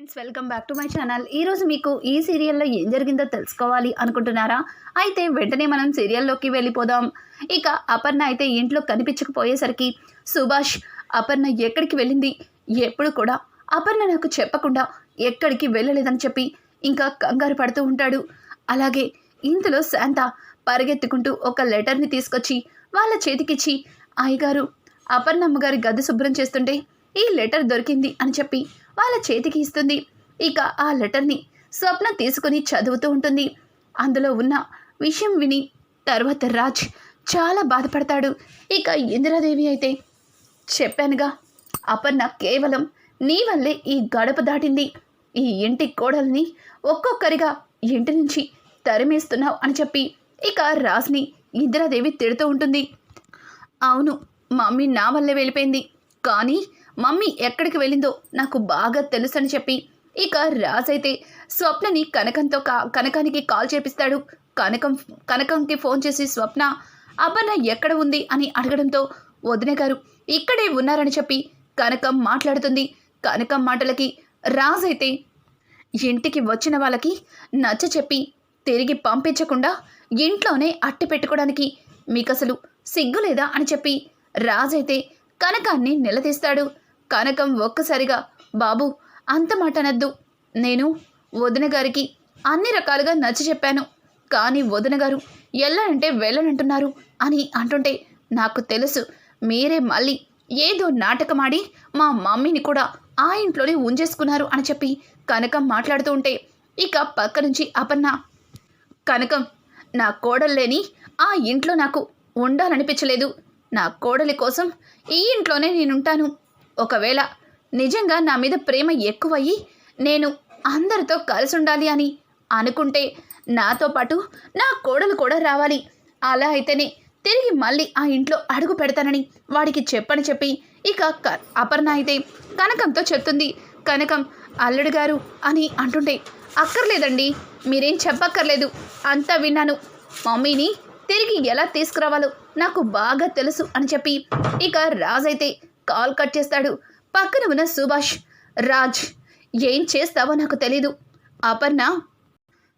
Friends welcome back to my channel. ఈరోజు మీకు ఈ సీరియల్లో ఏం జరిగిందో తెలుసుకోవాలి అనుకుంటున్నారా? అయితే వెంటనే మనం సీరియల్లోకి వెళ్ళిపోదాం. ఇక అపర్ణ అయితే ఇంట్లో కనిపించకపోయేసరికి సుభాష్ అపర్ణ ఎక్కడికి వెళ్ళింది? ఎప్పుడు కూడా అపర్ణ నాకు చెప్పకుండా ఎక్కడికి వెళ్ళలేదని చెప్పి ఇంకా కంగారు పడుతూ ఉంటాడు. అలాగే ఇంతలో శాంత పరిగెత్తుకుంటూ ఒక లెటర్ని తీసుకొచ్చి వాళ్ళ చేతికిచ్చి అయ్యగారు అపర్ణమ్మ గారి గది శుభ్రం చేస్తుంటే ఈ లెటర్ దొరికింది అని చెప్పి వాళ్ళ చేతికి ఇస్తుంది. ఇక ఆ లెటర్ని స్వప్న తీసుకుని చదువుతూ ఉంటుంది. అందులో ఉన్న విషయం విని తర్వాత రాజ్ చాలా బాధపడతాడు. ఇక ఇందిరాదేవి అయితే చెప్పానుగా అపర్ణ కేవలం నీ వల్లే ఈ గడప దాటింది. ఈ ఇంటి కోడల్ని ఒక్కొక్కరిగా ఇంటి నుంచి తరిమేస్తున్నావు అని చెప్పి ఇక రాజ్ని ఇందిరాదేవి తిడుతూ ఉంటుంది. అవును మమ్మీ నా వల్లే వెళ్ళిపోయింది. కానీ మమ్మీ ఎక్కడికి వెళ్ళిందో నాకు బాగా తెలుసని చెప్పి ఇక రాజైతే స్వప్నని కనకంతో కా కనకానికి కాల్ చేపిస్తాడు. కనకం కనకంకి ఫోన్ చేసి స్వప్న అపర్ణ ఎక్కడ ఉంది? అని అడగడంతో వదిన గారు ఇక్కడే ఉన్నారని చెప్పి కనకం మాట్లాడుతుంది. కనకం మాటలకి రాజైతే ఇంటికి వచ్చిన వాళ్ళకి నచ్చ చెప్పి తిరిగి పంపించకుండా ఇంట్లోనే అట్టి పెట్టుకోవడానికి మీకు అసలు సిగ్గు లేదా? అని చెప్పి రాజైతే కనకాన్ని నిలదీస్తాడు. కనకం ఒక్కసారిగా బాబు అంత మాటనద్దు నేను వదిన గారికి అన్ని రకాలుగా నచ్చి చెప్పాను. కానీ వదిన గారు వెళ్ళనంటే వెళ్ళనంటున్నారు అని అంటుంటే నాకు తెలుసు. మీరే మళ్ళీ ఏదో నాటకమాడి మా మమ్మీని కూడా ఆ ఇంట్లోనే ఉంచేసుకున్నారు అని చెప్పి కనకం మాట్లాడుతూ ఉంటే ఇక పక్క నుంచి అపర్ణ కనకం నా కోడల్లేని ఆ ఇంట్లో నాకు ఉండాలనిపించలేదు. నా కోడలి కోసం ఈ ఇంట్లోనే నేనుంటాను. ఒకవేళ నిజంగా నా మీద ప్రేమ ఎక్కువయ్యి నేను అందరితో కలిసి ఉండాలి అని అనుకుంటే నాతో పాటు నా కోడలు కూడా రావాలి. అలా అయితేనే తిరిగి మళ్ళీ ఆ ఇంట్లో అడుగు పెడతానని వాడికి చెప్పని చెప్పి ఇక క- అపర్ణ అయితే కనకంతో చెప్తుంది కనకం అల్లుడు గారు అని అంటుంటే అక్కర్లేదండి మీరేం చెప్పక్కర్లేదు అంతా విన్నాను. మమ్మీని తిరిగి ఎలా తీసుకురావాలో నాకు బాగా తెలుసు అని చెప్పి ఇక రాజ్ అయితే కాల్ కట్ చేస్తాడు. పక్కన ఉన్న సుభాష్ రాజ్ ఏం చేస్తావో నాకు తెలీదు. అపర్ణ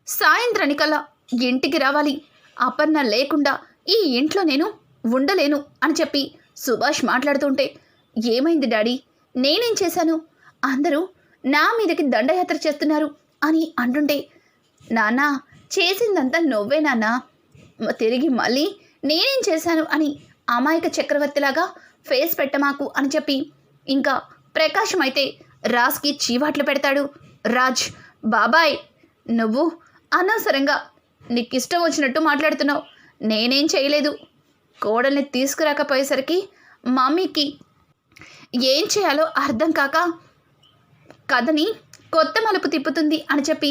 సాయంత్రానికల్లా ఇంటికి రావాలి. అపర్ణ లేకుండా ఈ ఇంట్లో నేను ఉండలేను అని చెప్పి సుభాష్ మాట్లాడుతుంటే ఏమైంది డాడీ? నేనేం చేశాను? అందరూ నా మీదకి దండయాత్ర చేస్తున్నారు అని అంటుంటే నాన్నా చేసిందంతా నువ్వే నాన్న. తిరిగి మళ్ళీ నేనేం చేశాను అని అమాయక చక్రవర్తిలాగా ఫేస్ పెట్టమాకు అని చెప్పి ఇంకా ప్రకాశం అయితే రాజ్కి చీవాట్లు పెడతాడు. రాజ్ బాబాయ్ నువ్వు అనవసరంగా నీకు ఇష్టం వచ్చినట్టు మాట్లాడుతున్నావు. నేనేం చేయలేదు. కోడల్ని తీసుకురాకపోయేసరికి మమ్మీకి ఏం చేయాలో అర్థం కాక కథని కొత్త మలుపు తిప్పుతుంది అని చెప్పి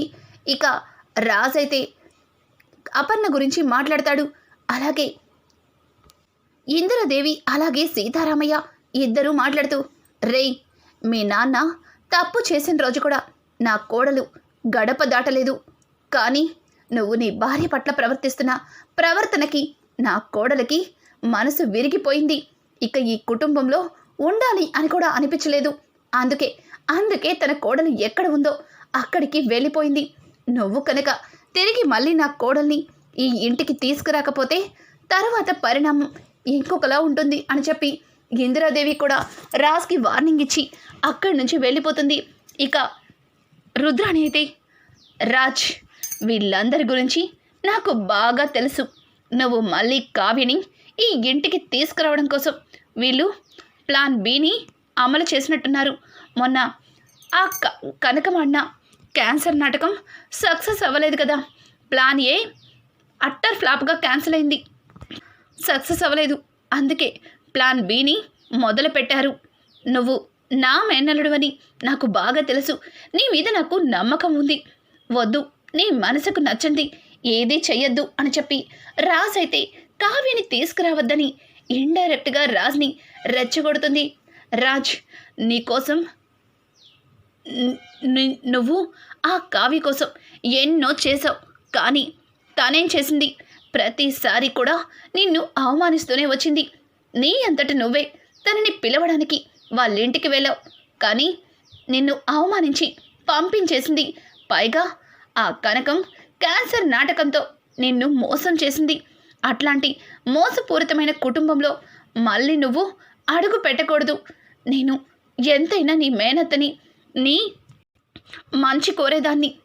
ఇక రాజ్ అయితే అపర్ణ గురించి మాట్లాడతాడు. అలాగే ఇందిరాదేవి అలాగే సీతారామయ్య ఇద్దరూ మాట్లాడుతూ రేయ్ మీ నాన్న తప్పు చేసిన రోజు కూడా నా కోడలు గడప దాటలేదు. కానీ నువ్వు నీ భార్య పట్ల ప్రవర్తిస్తున్న ప్రవర్తనకి నా కోడలకి మనసు విరిగిపోయింది. ఇక ఈ కుటుంబంలో ఉండాలి అని కూడా అనిపించలేదు. అందుకే అందుకే తన కోడలు ఎక్కడ ఉందో అక్కడికి వెళ్ళిపోయింది. నువ్వు కనుక తిరిగి మళ్ళీ నా కోడల్ని ఈ ఇంటికి తీసుకురాకపోతే తర్వాత పరిణామం ఇంకొకలా ఉంటుంది అని చెప్పి ఇందిరాదేవి కూడా రాజ్కి వార్నింగ్ ఇచ్చి అక్కడి నుంచి వెళ్ళిపోతుంది. ఇక రుద్రాణి అయితే రాజ్ వీళ్ళందరి గురించి నాకు బాగా తెలుసు. నువ్వు మళ్ళీ కావ్యని ఈ ఇంటికి తీసుకురావడం కోసం వీళ్ళు ప్లాన్ బిని అమలు చేసినట్టున్నారు. మొన్న ఆ క కనకమన్న క్యాన్సర్ నాటకం సక్సెస్ అవ్వలేదు కదా. ప్లాన్ ఏ అట్టర్ ఫ్లాప్గా క్యాన్సిల్ అయింది. సక్సెస్ అవ్వలేదు. అందుకే ప్లాన్ బిని మొదలు పెట్టారు. నువ్వు నా మేనలుడువని నాకు బాగా తెలుసు. నీ మీద నాకు నమ్మకం ఉంది. వద్దు నీ మనసుకు నచ్చింది ఏదీ చెయ్యొద్దు అని చెప్పి రాజ్ అయితే కావ్యని తీసుకురావద్దని ఇండైరెక్ట్గా రాజ్ని రెచ్చగొడుతుంది. రాజ్ నీకోసం నువ్వు ఆ కావ్య కోసం ఎన్నో చేసావు కానీ తానేం చేసింది? ప్రతిసారి కూడా నిన్ను అవమానిస్తూనే వచ్చింది. నీ అంతటి నువ్వే. తనని పిలవడానికి వాళ్ళింటికి వెళ్ళావు. కానీ నిన్ను అవమానించి పంపించేసింది. పైగా ఆ కనకం క్యాన్సర్ నాటకంతో నిన్ను మోసం చేసింది. అట్లాంటి మోసపూరితమైన కుటుంబంలో మళ్ళీ నువ్వు అడుగు పెట్టకూడదు. నేను ఎంతైనా నీ మేనత్తని నీ మంచి కోరేదాన్ని.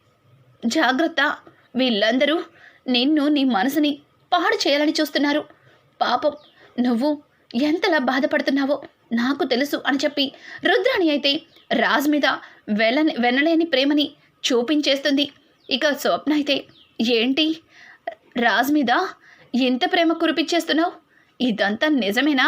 జాగ్రత్త. వీళ్ళందరూ నిన్ను నీ మనసుని పాడు చేయాలని చూస్తున్నారు. పాపం నువ్వు ఎంతలా బాధపడుతున్నావో నాకు తెలుసు అని చెప్పి రుద్రాణి అయితే రాజ్ మీద వెళ్ళని వెనలేని ప్రేమని చూపించేస్తుంది. ఇక స్వప్న అయితే ఏంటి? రాజ్ మీద ఎంత ప్రేమ కురిపించేస్తున్నావు? ఇదంతా నిజమేనా?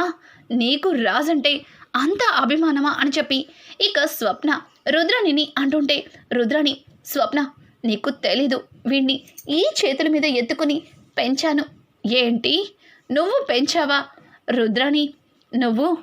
నీకు రాజ్ అంటే అంత అభిమానమా అని చెప్పి ఇక స్వప్న రుద్రాణిని అంటుంటే రుద్రాణి స్వప్న నీకు తెలీదు. వీణ్ణి ఈ చేతుల మీద ఎత్తుకుని పెంచాను. ఏంటి? నువ్వు పెంచావా? రుద్రాణి నువ్వు?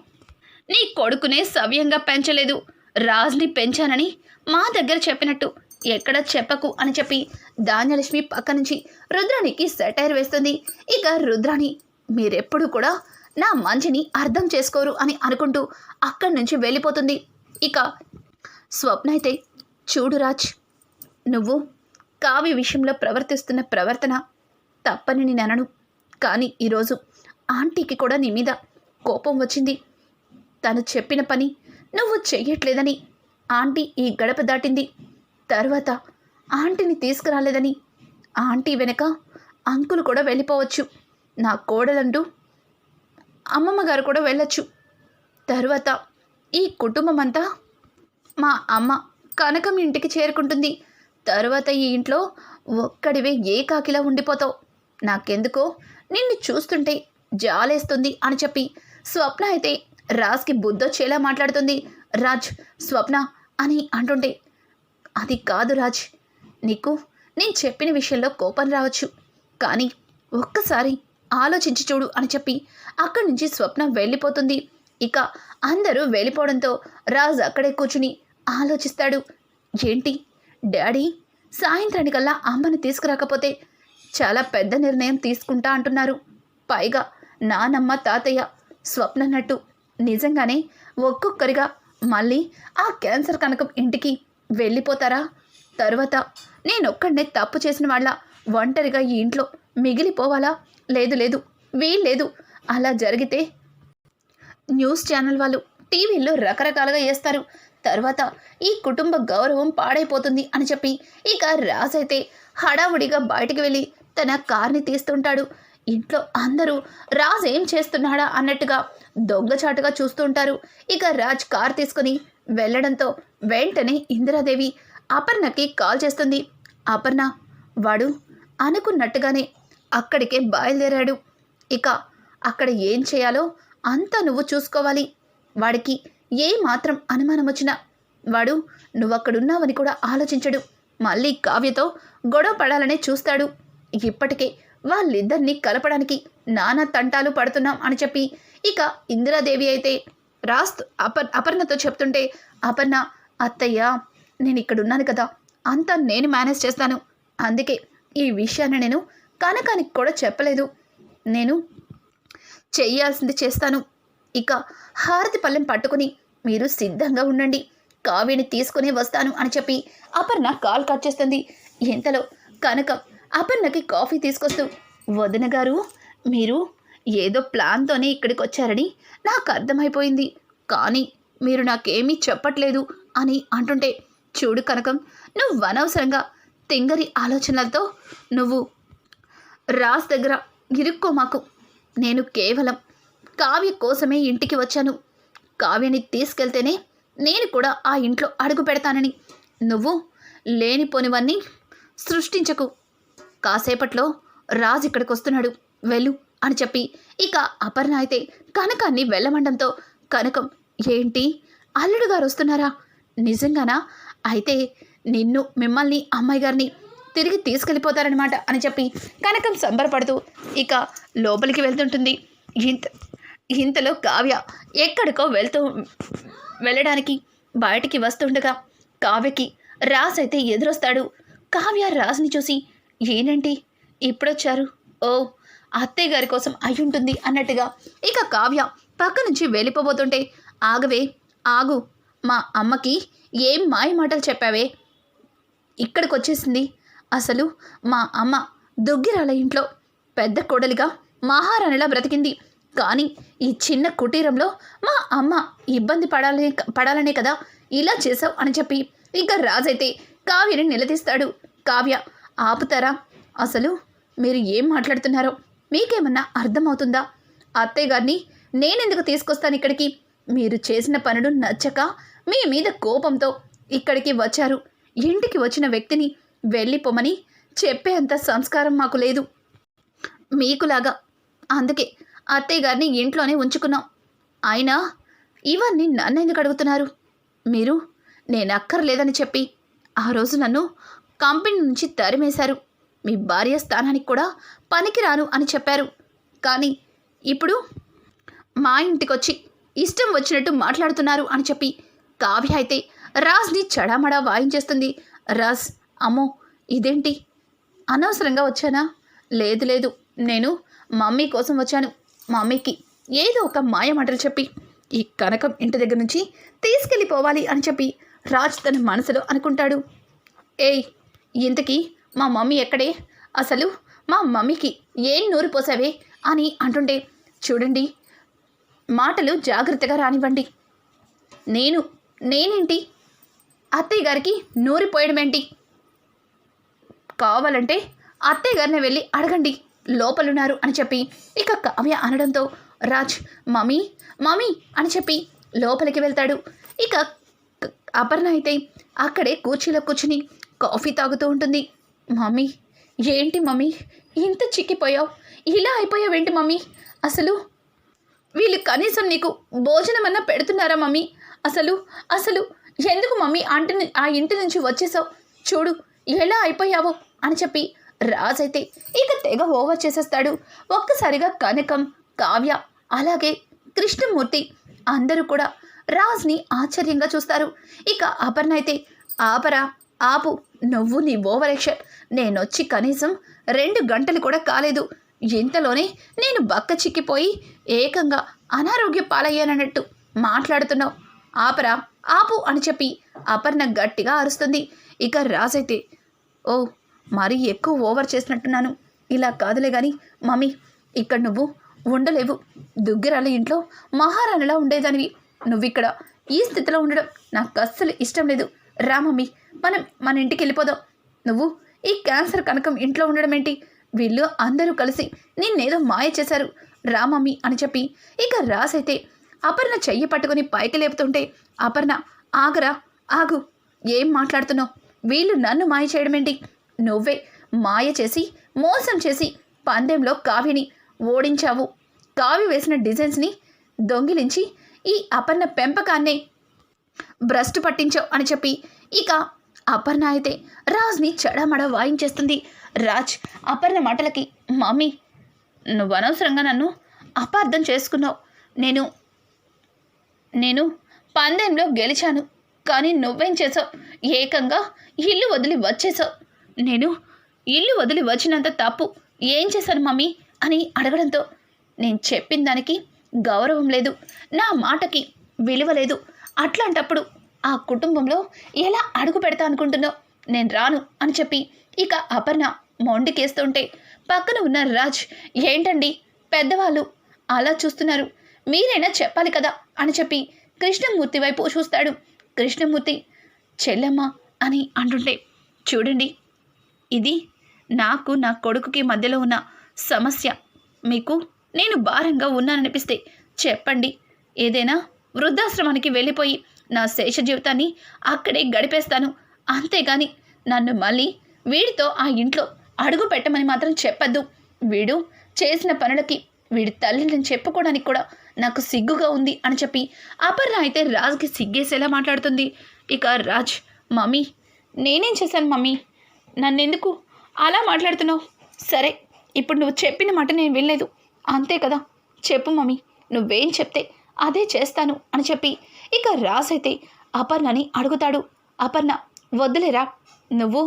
నీ కొడుకునే సవ్యంగా పెంచలేదు. రాజ్ని పెంచానని మా దగ్గర చెప్పినట్టు. ఎక్కడ చెప్పకు అని చెప్పి ధాన్యలక్ష్మి పక్క నుంచి రుద్రానికి సెటైర్ వేస్తుంది. ఇక రుద్రాణి మీరెప్పుడు కూడా నా మంచిని అర్థం చేసుకోరు అని అనుకుంటూ అక్కడి నుంచి వెళ్ళిపోతుంది. ఇక స్వప్న అయితే చూడు రాజ్ నువ్వు కావ్య విషయంలో ప్రవర్తిస్తున్న ప్రవర్తన తప్పని నేను అనను. కానీ ఈరోజు ఆంటీకి కూడా నీ మీద కోపం వచ్చింది. తను చెప్పిన పని నువ్వు చెయ్యట్లేదని ఆంటీ ఈ గడప దాటింది. తర్వాత ఆంటీని తీసుకురాలేదని ఆంటీ వెనక అంకులు కూడా వెళ్ళిపోవచ్చు. నా కోడలంటూ అమ్మమ్మ గారు కూడా వెళ్ళొచ్చు. తర్వాత ఈ కుటుంబం అంతా మా అమ్మ కనకం ఇంటికి చేరుకుంటుంది. తర్వాత ఈ ఇంట్లో ఒక్కడివే ఏకాకిలా ఉండిపోతావు. నాకెందుకో? నిన్ను చూస్తుంటే జాలేస్తుంది అని చెప్పి స్వప్న అయితే రాజ్కి బుద్ధొచ్చేలా మాట్లాడుతుంది. రాజ్ స్వప్న అని అంటుంటే అది కాదు రాజ్ నీకు నేను చెప్పిన విషయంలో కోపం రావచ్చు. కానీ ఒక్కసారి ఆలోచించి చూడు అని చెప్పి అక్కడి నుంచి స్వప్న వెళ్ళిపోతుంది. ఇక అందరూ వెళ్ళిపోవడంతో రాజ్ అక్కడే కూర్చుని ఆలోచిస్తాడు. ఏంటి? డాడీ సాయంత్రానికల్లా అమ్మని తీసుకురాకపోతే చాలా పెద్ద నిర్ణయం తీసుకుంటా అంటున్నారు. పైగా నానమ్మ తాతయ్య స్వప్నన్నట్టు నిజంగానే ఒక్కొక్కరిగా మళ్ళీ ఆ క్యాన్సర్ కనకం ఇంటికి వెళ్ళిపోతారా? తర్వాత నేనొక్కడనే తప్పు చేసిన వాళ్ళ ఒంటరిగా ఈ ఇంట్లో మిగిలిపోవాలా? లేదు లేదు వీల్లేదు. అలా జరిగితే న్యూస్ ఛానల్ వాళ్ళు టీవీల్లో రకరకాలుగా వేస్తారు తర్వాత ఈ కుటుంబ గౌరవం పాడైపోతుంది అని చెప్పి ఇక రాజ్ అయితే హడావుడిగా బయటికి వెళ్ళి తన కార్ని తీస్తుంటాడు. ఇంట్లో అందరూ రాజ్ ఏం చేస్తున్నాడా అన్నట్టుగా దొంగచాటుగా చూస్తుంటారు ఇక రాజ్ కార్ తీసుకుని వెళ్ళడంతో వెంటనే ఇందిరాదేవి అపర్ణకి కాల్ చేస్తుంది. అపర్ణ వాడు అనుకున్నట్టుగానే అక్కడికే బయలుదేరాడు. ఇక అక్కడ ఏం చేయాలో అంతా నువ్వు చూసుకోవాలి. వాడికి ఏ మాత్రం అనుమానం వచ్చినా వాడు నువ్వక్కడున్నావని కూడా ఆలోచించడు. మళ్ళీ కావ్యతో గొడవ పడాలనే చూస్తాడు. ఇప్పటికే వాళ్ళిద్దరినీ కలపడానికి నానా తంటాలు పడుతున్నాం అని చెప్పి ఇక ఇందిరాదేవి అయితే రాస్తు అపర్ అపర్ణతో చెప్తుంటే అపర్ణ అత్తయ్య నేను ఇక్కడున్నాను కదా అంతా నేను మేనేజ్ చేస్తాను. అందుకే ఈ విషయాన్ని నేను కనకానికి కూడా చెప్పలేదు. నేను చెయ్యాల్సింది చేస్తాను. ఇక హారతి పళ్ళెం పట్టుకుని మీరు సిద్ధంగా ఉండండి. కావ్యని తీసుకుని వస్తాను అని చెప్పి అపర్ణ కాల్ కట్ చేస్తుంది. ఇంతలో కనకం అపర్ణకి కాఫీ తీసుకొస్తూ వదిన గారు మీరు ఏదో ప్లాన్తోనే ఇక్కడికి వచ్చారని నాకు అర్థమైపోయింది. కానీ మీరు నాకేమీ చెప్పట్లేదు అని అంటుంటే చూడు కనకం నువ్వు అనవసరంగా తింగరి ఆలోచనలతో నువ్వు రాజ్ దగ్గర ఇరుక్కో మాకు. నేను కేవలం కావ్య కోసమే ఇంటికి వచ్చాను. కావ్యని తీసుకెళ్తేనే నేను కూడా ఆ ఇంట్లో అడుగు పెడతానని. నువ్వు లేనిపోనివన్నీ సృష్టించకు. కాసేపట్లో రాజు ఇక్కడికి వస్తున్నాడు. వెళ్ళు అని చెప్పి ఇక అపర్ణ అయితే కనకాన్ని వెళ్ళమండంతో కనకం ఏంటి? అల్లుడు గారు వస్తున్నారా? నిజంగానా? అయితే నిన్ను మిమ్మల్ని అమ్మాయి గారిని తిరిగి తీసుకెళ్ళిపోతారనమాట అని చెప్పి కనకం సంబరపడుతూ ఇక లోపలికి వెళ్తుంటుంది. ఇంత ఇంతలో కావ్య ఎక్కడికో వెళ్తూ వెళ్ళడానికి బయటికి వస్తుండగా కావ్యకి రాజ్ అయితే ఎదురొస్తాడు. కావ్య రాజ్ని చూసి ఏనండి ఇప్పుడొచ్చారు? ఓ అత్తయ్య గారి కోసం అయ్యుంటుంది అన్నట్టుగా ఇక కావ్య పక్క నుంచి వెళ్ళిపోబోతుంటే ఆగవే ఆగు. మా అమ్మకి ఏం మాయ మాటలు చెప్పావే? ఇక్కడికి వచ్చేసింది అసలు మా అమ్మ దుగ్గిరాల ఇంట్లో పెద్ద కోడలిగా మహారాణిలా బ్రతికింది. కానీ ఈ చిన్న కుటీరంలో మా అమ్మ ఇబ్బంది పడాలనే పడాలనే కదా ఇలా చేసావు అని చెప్పి ఇక రాజైతే కావ్యని నిలదీస్తాడు. కావ్య ఆపుతారా? అసలు మీరు ఏం మాట్లాడుతున్నారో మీకేమన్నా అర్థమవుతుందా? అత్తయ్య గారిని నేనెందుకు తీసుకొస్తాను ఇక్కడికి? మీరు చేసిన పనులు నచ్చక మీ మీద కోపంతో ఇక్కడికి వచ్చారు. ఇంటికి వచ్చిన వ్యక్తిని వెళ్ళిపోమని చెప్పేంత సంస్కారం మాకు లేదు. మీకులాగా. అందుకే అత్తయ్య గారిని ఇంట్లోనే ఉంచుకున్నాం. అయినా ఇవన్నీ నన్ను ఎందుకు అడుగుతున్నారు? మీరు నేను అక్కర్లేదని చెప్పి ఆ రోజు నన్ను కంపెనీ నుంచి తరిమేశారు. మీ భార్య స్థానానికి కూడా పనికిరాను అని చెప్పారు. కానీ ఇప్పుడు మా ఇంటికొచ్చి ఇష్టం వచ్చినట్టు మాట్లాడుతున్నారు అని చెప్పి కావ్య అయితే రాజ్ని చడామడా వాయించేస్తుంది. రాజ్ అమ్మో ఇదేంటి? అనవసరంగా వచ్చానా? లేదు లేదు నేను మమ్మీ కోసం వచ్చాను. మమ్మీకి ఏదో ఒక మాయ మాటలు చెప్పి ఈ కనకం ఇంటి దగ్గర నుంచి తీసుకెళ్ళిపోవాలి అని చెప్పి రాజ్ తన మనసులో అనుకుంటాడు. ఏయ్ ఇంతకీ మా మమ్మీ ఎక్కడే? అసలు మా మమ్మీకి ఏం నూరు పోసావే అని అంటుండే చూడండి మాటలు జాగ్రత్తగా రానివ్వండి. నేను నేనేంటి? అత్తయ్య గారికి నూరిపోయడమేంటి? కావాలంటే అత్తయ్య గారిని వెళ్ళి అడగండి. లోపలున్నారు అని చెప్పి ఇక కావ్య అనడంతో రాజ్ మమ్మీ మమ్మీ అని చెప్పి లోపలికి వెళ్తాడు. ఇక అపర్ణ అయితే అక్కడే కూర్చీలో కూర్చుని కాఫీ తాగుతూ ఉంటుంది. మమ్మీ ఏంటి మమ్మీ? ఇంత చిక్కిపోయావు? ఇలా అయిపోయావేంటి మమ్మీ? అసలు వీళ్ళు కనీసం నీకు భోజనం అన్నా పెడుతున్నారా మమ్మీ? అసలు అసలు ఎందుకు మమ్మీ అంటి ఆ ఇంటి నుంచి వచ్చేసావు? చూడు ఎలా అయిపోయావో అని చెప్పి రాజైతే ఇక తెగ ఓవర్ చేసేస్తాడు. ఒక్కసారిగా కనకం కావ్య అలాగే కృష్ణమూర్తి అందరూ కూడా రాజ్ని ఆశ్చర్యంగా చూస్తారు. ఇక అపర్ణ అయితే ఆపరా ఆపు నువ్వు నీ ఓవర్ యాక్షన్. నేనొచ్చి కనీసం రెండు గంటలు కూడా కాలేదు. ఇంతలోనే నేను బక్క చిక్కిపోయి ఏకంగా అనారోగ్య పాలయ్యానన్నట్టు మాట్లాడుతున్నావు. ఆపరా ఆపు అని చెప్పి అపర్ణ గట్టిగా అరుస్తుంది. ఇక రాజైతే ఓ మరీ ఎక్కువ ఓవర్ చేసినట్టున్నాను. ఇలా కాదులే గాని మమ్మీ ఇక్కడ నువ్వు ఉండలేవు. దుగ్గిరాల ఇంట్లో మహారాణిలా ఉండేదానివి. నువ్విక్కడ ఈ స్థితిలో ఉండడం నాకు అస్సలు ఇష్టం లేదు. రా మమ్మీ మనం మన ఇంటికి వెళ్ళిపోదాం. నువ్వు ఈ క్యాన్సర్ కనకం ఇంట్లో ఉండడం ఏంటి? వీళ్ళు అందరూ కలిసి నిన్నేదో మాయ చేశారు. రా మమ్మీ అని చెప్పి ఇక రాసైతే అపర్ణ చెయ్యి పట్టుకుని పైకి లేపుతుంటే అపర్ణ ఆగరా ఆగు ఏం మాట్లాడుతున్నావు? వీళ్ళు నన్ను మాయ చేయడం ఏంటి? నువ్వే మాయ చేసి మోసం చేసి పందెంలో కావ్యని ఓడించావు. కావ్య వేసిన డిజైన్స్ని దొంగిలించి ఈ అపర్ణ పెంపకాన్నే భ్రష్టు పట్టించావు అని చెప్పి ఇక అపర్ణ అయితే రాజ్ని చెడమడ వాయించేస్తుంది. రాజ్ అపర్ణ మాటలకి మమ్మీ నువ్వు అనవసరంగా నన్ను అపార్థం చేసుకున్నావు. నేను నేను పందెంలో గెలిచాను. కానీ నువ్వేం చేసావు? ఏకంగా ఇల్లు వదిలి వచ్చేసావు. నేను ఇల్లు వదిలి వచ్చినంత తప్పు ఏం చేశాను మమ్మీ అని అడగడంతో నేను చెప్పిన దానికి గౌరవం లేదు నా మాటకి విలువ లేదు. అట్లాంటప్పుడు ఆ కుటుంబంలో ఎలా అడుగు పెడతా అనుకుంటున్నావు? నేను రాను అని చెప్పి ఇక అపర్ణ మొండికేస్తుంటే పక్కన ఉన్న రాజ్ ఏంటండి? పెద్దవాళ్ళు అలా చూస్తున్నారు. మీరైనా చెప్పాలి కదా? అని చెప్పి కృష్ణమూర్తి వైపు చూస్తాడు. కృష్ణమూర్తి చెల్లమ్మ అని అంటుంటే చూడండి ఇది నాకు నా కొడుకుకి మధ్యలో ఉన్న సమస్య. మీకు నేను భారంగా ఉన్నాననిపిస్తే చెప్పండి. ఏదైనా వృద్ధాశ్రమానికి వెళ్ళిపోయి నా శేష జీవితాన్ని అక్కడే గడిపేస్తాను. అంతేగాని నన్ను మళ్ళీ వీడితో ఆ ఇంట్లో అడుగు పెట్టమని మాత్రం చెప్పద్దు. వీడు చేసిన పనులకి వీడి తల్లిని చెప్పుకోవడానికి కూడా నాకు సిగ్గుగా ఉంది అని చెప్పి అపర్ణ అయితే రాజ్కి సిగ్గేసేలా మాట్లాడుతుంది. ఇక రాజ్ మమ్మీ నేనేం చేశాను మమ్మీ? నన్నెందుకు? అలా మాట్లాడుతున్నావు? సరే ఇప్పుడు నువ్వు చెప్పిన మాట నేను వినలేదు. అంతే కదా? చెప్పు మమ్మీ నువ్వేం చెప్తే అదే చేస్తాను అని చెప్పి ఇక రాజ్ అయితే అపర్ణని అడుగుతాడు. అపర్ణ వద్దులేరా? నువ్వు?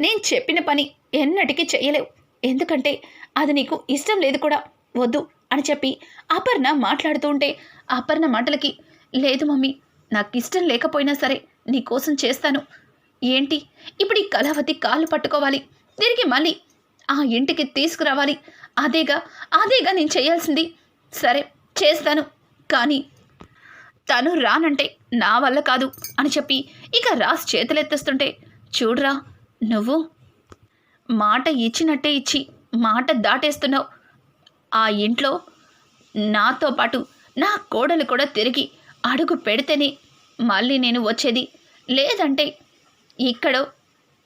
నేను చెప్పిన పని ఎన్నటికీ చేయలేవు ఎందుకంటే అది నీకు ఇష్టం లేదు కూడా. వద్దు అని చెప్పి అపర్ణ మాట్లాడుతూ ఉంటే అపర్ణ మాటలకి లేదు మమ్మీ నాకు ఇష్టం లేకపోయినా సరే నీ కోసం చేస్తాను. ఏంటి? ఇప్పుడు ఈ కళావతి కాళ్ళు పట్టుకోవాలి. తిరిగి మళ్ళీ ఆ ఇంటికి తీసుకురావాలి. అదేగా అదేగా నేను చేయాల్సింది. సరే చేస్తాను. కానీ తను రానంటే నా వల్ల కాదు అని చెప్పి ఇక రాస్ చేతులెత్తేస్తుంటే చూడరా నువ్వు మాట ఇచ్చినట్టే ఇచ్చి మాట దాటేస్తున్నావు. ఆ ఇంట్లో నాతో పాటు నా కోడలు కూడా తిరిగి అడుగు పెడితేనే మళ్ళీ నేను వచ్చేది. లేదంటే ఇక్కడో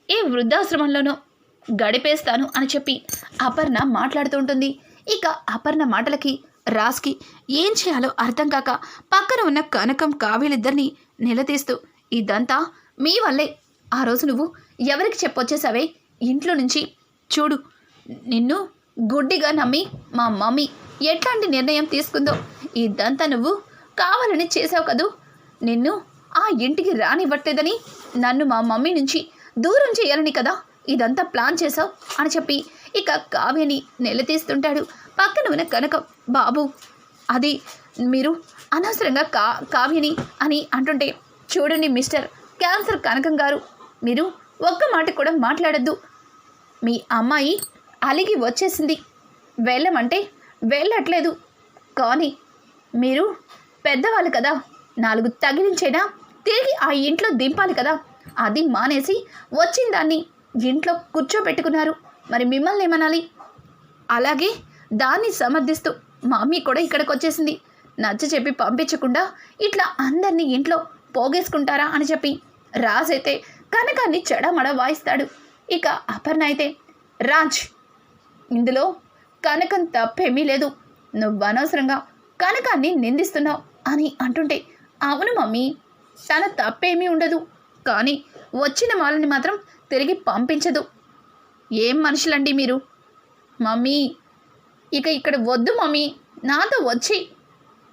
ఏ వృద్ధాశ్రమంలోనో గడిపేస్తాను అని చెప్పి అపర్ణ మాట్లాడుతూ ఉంటుంది. ఇక అపర్ణ మాటలకి రాస్కి ఏం చేయాలో అర్థం కాక పక్కన ఉన్న కనకం కావ్యలిద్దరిని నిలదీస్తూ ఇదంతా మీ వల్లే. ఆ రోజు నువ్వు ఎవరికి చెప్పొచ్చేసావే? ఇంట్లో నుంచి. చూడు నిన్ను గుడ్డిగా నమ్మి మా మమ్మీ ఎట్లాంటి నిర్ణయం తీసుకుందో. ఇదంతా నువ్వు కావాలని చేసావు కదూ. నిన్ను ఆ ఇంటికి రానివ్వట్లేదని నన్ను మా మమ్మీ నుంచి దూరం చేయాలని కదా ఇదంతా ప్లాన్ చేశావు అని చెప్పి ఇక కావ్యని నిలదీస్తుంటాడు పక్కన ఉన్న కనక బాబు అది మీరు అనవసరంగా కా కావ్యని అని అంటుంటే చూడండి మిస్టర్ క్యాన్సర్ కనకం గారు మీరు ఒక్క మాట కూడా మాట్లాడద్దు. మీ అమ్మాయి అలిగి వచ్చేసింది. వెళ్ళమంటే వెళ్ళట్లేదు. కానీ మీరు పెద్దవాళ్ళు కదా నాలుగు తగిలించేనా తిరిగి ఆ ఇంట్లో దింపాలి కదా. అది మానేసి వచ్చిన దాన్ని ఇంట్లో కూర్చోబెట్టుకున్నారు. మరి మిమ్మల్ని ఏమనాలి? అలాగే దాన్ని సమర్థిస్తూ మమ్మీ కూడా ఇక్కడికి వచ్చేసింది నచ్చ చెప్పి పంపించకుండా ఇట్లా అందరినీ ఇంట్లో పోగేసుకుంటారా అని చెప్పి రాజైతే కనకాన్ని చెడమడ వాయిస్తాడు. ఇక అపర్ణ అయితే రాజ్ ఇందులో కనకం తప్పేమీ లేదు. నువ్వు అనవసరంగా కనకాన్ని నిందిస్తున్నావు అని అంటుంటే అవును మమ్మీ తన తప్పేమీ ఉండదు. కానీ వచ్చిన వాళ్ళని మాత్రం తిరిగి పంపించదు. ఏం మనుషులండి మీరు? మమ్మీ ఇక ఇక్కడ వద్దు మమ్మీ. నాతో వచ్చి.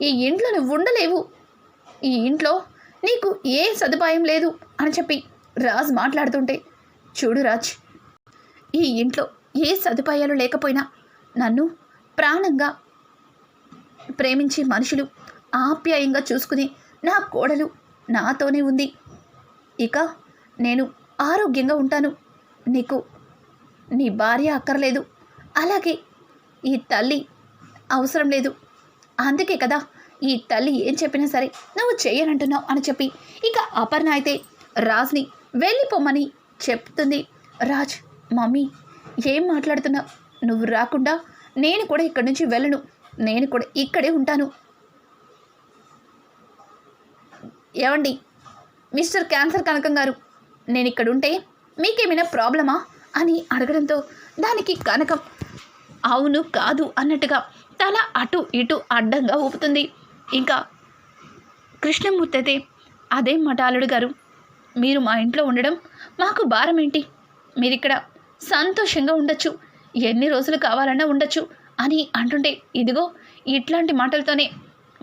ఈ ఇంట్లో నువ్వు ఉండలేవు. ఈ ఇంట్లో నీకు ఏ సదుపాయం లేదు అని చెప్పి రాజ్ మాట్లాడుతుంటే చూడు రాజ్ ఈ ఇంట్లో ఏ సదుపాయాలు లేకపోయినా నన్ను ప్రాణంగా ప్రేమించే మనుషులు ఆప్యాయంగా చూసుకుని నా కోడలు నాతోనే ఉంది. ఇక నేను ఆరోగ్యంగా ఉంటాను. నీకు నీ భార్య అక్కర్లేదు. అలాగే ఈ తల్లి అవసరం లేదు. అందుకే కదా ఈ తల్లి ఏం చెప్పినా సరే నువ్వు చేయనంటున్నావు అని చెప్పి ఇక అపర్ణ అయితే రాజ్ని వెళ్ళిపోమని చెప్తుంది. రాజ్ మమ్మీ ఏం మాట్లాడుతున్నావు? నువ్వు రాకుండా నేను కూడా ఇక్కడి నుంచి వెళ్ళను. నేను కూడా ఇక్కడే ఉంటాను. ఏమండి మిస్టర్ క్యాన్సర్ కనకం గారు నేను ఇక్కడ ఉంటే మీకేమైనా ప్రాబ్లమా? అని అడగడంతో దానికి కనకం అవును కాదు అన్నట్టుగా తల అటు ఇటు అడ్డంగా ఊపుతుంది. ఇంకా కృష్ణమూర్తి అయితే అదే మఠాలుడు గారు మీరు మా ఇంట్లో ఉండడం మాకు భారం ఏంటి మీరిక్కడ సంతోషంగా ఉండొచ్చు ఎన్ని రోజులు కావాలన్నా ఉండొచ్చు అని అంటుంటే ఇదిగో ఇట్లాంటి మాటలతోనే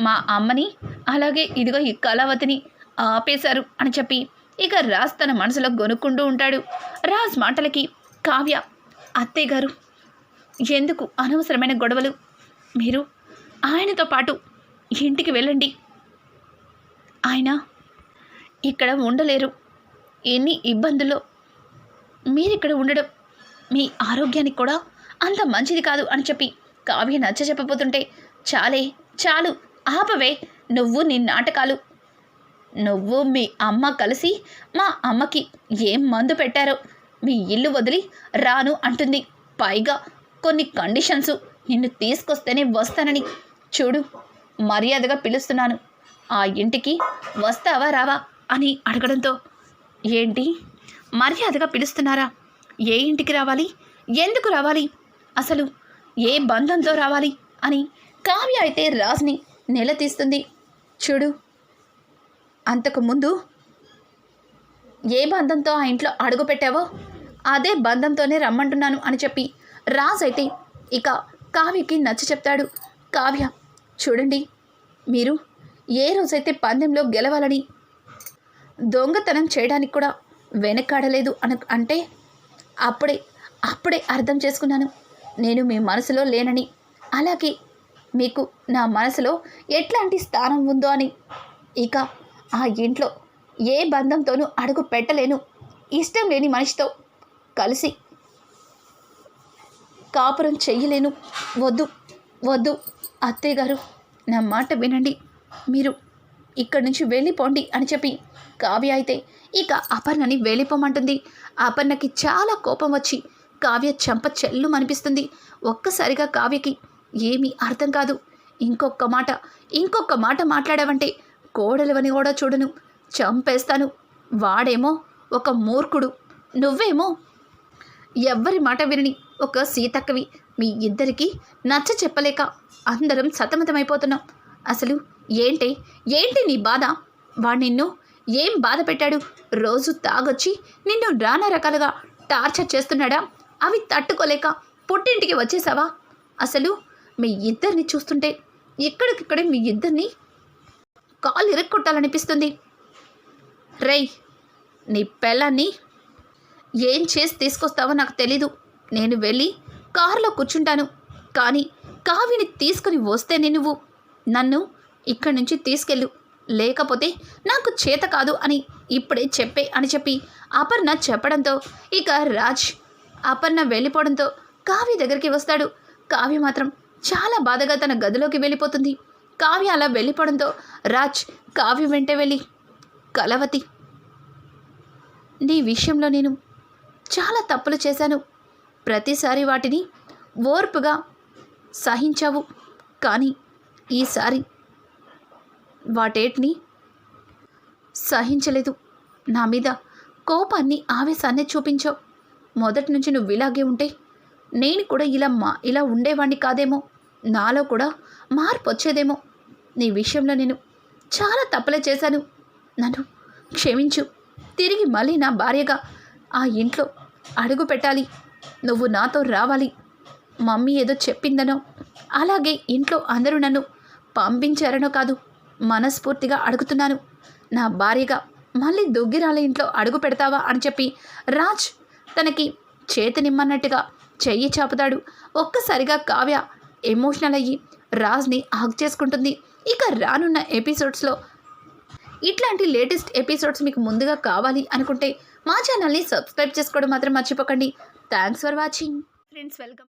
మా అమ్మని అలాగే ఇదిగో ఈ కళావతిని ఆపేశారు అని చెప్పి ఇక రాజ్ తన మనసులో గొనుక్కుంటూ ఉంటాడు. రాజ్ మాటలకి కావ్య అత్తయ్య గారు ఎందుకు అనవసరమైన గొడవలు? మీరు ఆయనతో పాటు ఇంటికి వెళ్ళండి. ఆయన ఇక్కడ ఉండలేరు. ఎన్ని ఇబ్బందుల్లో మీరిక్కడ ఉండడం మీ ఆరోగ్యానికి కూడా అంత మంచిది కాదు అని చెప్పి కావ్య నచ్చ చెప్పబోతుంటే చాలే చాలు ఆపవే నువ్వు నీ నాటకాలు. నువ్వు మీ అమ్మ కలిసి మా అమ్మకి ఏం మందు పెట్టారో మీ ఇల్లు వదిలి రాను అంటుంది. పైగా కొన్ని కండిషన్స్ నిన్ను తీసుకొస్తేనే వస్తానని. చూడు మర్యాదగా పిలుస్తున్నాను. ఆ ఇంటికి వస్తావా రావా అని అడగడంతో ఏంటి? మర్యాదగా పిలుస్తున్నారా? ఏ ఇంటికి రావాలి? ఎందుకు రావాలి? అసలు ఏ బంధంతో రావాలి? అని కావ్య అయితే రాజ్ని నిలదీస్తుంది చూడు. అంతకుముందు ఏ బంధంతో ఆ ఇంట్లో అడుగు పెట్టావో అదే బంధంతోనే రమ్మంటున్నాను అని చెప్పి రాజ్ అయితే ఇక కావ్యకి నచ్చ చెప్తాడు. కావ్య చూడండి మీరు ఏ రోజైతే పందెంలో గెలవాలని దొంగతనం చేయడానికి కూడా వెనకాడలేదు అన అంటే అప్పుడే అప్పుడే అర్థం చేసుకున్నాను. నేను మీ మనసులో లేనని. అలాగే మీకు నా మనసులో ఎట్లాంటి స్థానం ఉందో అని. ఇక ఆ ఇంట్లో ఏ బంధంతోనూ అడుగు పెట్టలేను. ఇష్టం లేని మనిషితో కలిసి కాపురం చెయ్యలేను వద్దు వద్దు అత్తయ్య గారు నా మాట వినండి. మీరు ఇక్కడి నుంచి వెళ్ళిపోండి అని చెప్పి కావ్య అయితే ఇక అపర్ణని వెళ్ళిపోమంటుంది. అపర్ణకి చాలా కోపం వచ్చి కావ్య చెంప చెల్లు అనిపిస్తుంది ఒక్కసారిగా కావ్యకి ఏమీ అర్థం కాదు. ఇంకొక మాట ఇంకొక మాట మాట్లాడావంటే కోడలివని కూడా చూడను. చంపేస్తాను. వాడేమో ఒక మూర్ఖుడు. నువ్వేమో ఎవ్వరి మాట వినని ఒక సీతక్కవి. మీ ఇద్దరికీ నచ్చ చెప్పలేక అందరం సతమతమైపోతున్నాం. అసలు ఏంటి ఏంటి నీ బాధ? వాడు నిన్ను ఏం బాధ పెట్టాడు? రోజు తాగొచ్చి నిన్ను నానా రకాలుగా టార్చర్ చేస్తున్నాడా? అవి తట్టుకోలేక పుట్టింటికి వచ్చేసావా? అసలు మీ ఇద్దరిని చూస్తుంటే ఇక్కడికిక్కడే మీ ఇద్దరిని కాలు ఇరక్కొట్టాలనిపిస్తుంది. రేయ్ నీ పెళ్ళాన్ని ఏం చేసి తీసుకొస్తావో నాకు తెలీదు. నేను వెళ్ళి కారులో కూర్చుంటాను. కానీ కావిని తీసుకుని వస్తేనే నువ్వు. నన్ను ఇక్కడి నుంచి తీసుకెళ్ళు. లేకపోతే నాకు చేత కాదు అని ఇప్పుడే చెప్పే అని చెప్పి అపర్ణ చెప్పడంతో ఇక రాజ్ అపర్ణ వెళ్ళిపోవడంతో కావ్య దగ్గరికి వస్తాడు. కావ్య మాత్రం చాలా బాధగా తన గదిలోకి వెళ్ళిపోతుంది. కావ్య అలా వెళ్ళిపోవడంతో రాజ్ కావ్య వెంట వెళ్ళి కలవతి నీ విషయంలో నేను చాలా తప్పులు చేశాను. ప్రతిసారి వాటిని ఓర్పుగా సహించావు. కానీ ఈసారి వాటేటిని సహించలేదు. నా మీద కోపాన్ని ఆవేశాన్ని చూపించావు. మొదటి నుంచి నువ్వు ఇలాగే ఉంటే నేను కూడా ఇలా మా ఇలా ఉండేవాడిని కాదేమో. నాలో కూడా మార్పు వచ్చేదేమో. నీ విషయంలో నేను చాలా తప్పులే చేశాను. నన్ను క్షమించు. తిరిగి మళ్ళీ నా భార్యగా ఆ ఇంట్లో అడుగు పెట్టాలి. నువ్వు నాతో రావాలి. మమ్మీ ఏదో చెప్పిందనో అలాగే ఇంట్లో అందరూ నన్ను పంపించారనో కాదు మనస్ఫూర్తిగా అడుగుతున్నాను. నా భార్యగా మళ్ళీ దొగ్గిరాల ఇంట్లో అడుగు పెడతావా అని చెప్పి రాజ్ తనకి చేతినిమ్మన్నట్టుగా చెయ్యి చాపుతాడు. ఒక్కసారిగా కావ్య ఎమోషనల్ అయ్యి రాజ్ని హక్ చేసుకుంటుంది. ఇక రానున్న ఎపిసోడ్స్లో ఇట్లాంటి లేటెస్ట్ ఎపిసోడ్స్ మీకు ముందుగా కావాలి అనుకుంటే మా ఛానల్ని సబ్స్క్రైబ్ చేసుకోవడం మాత్రం మర్చిపోకండి. Thanks for watching. Friends welcome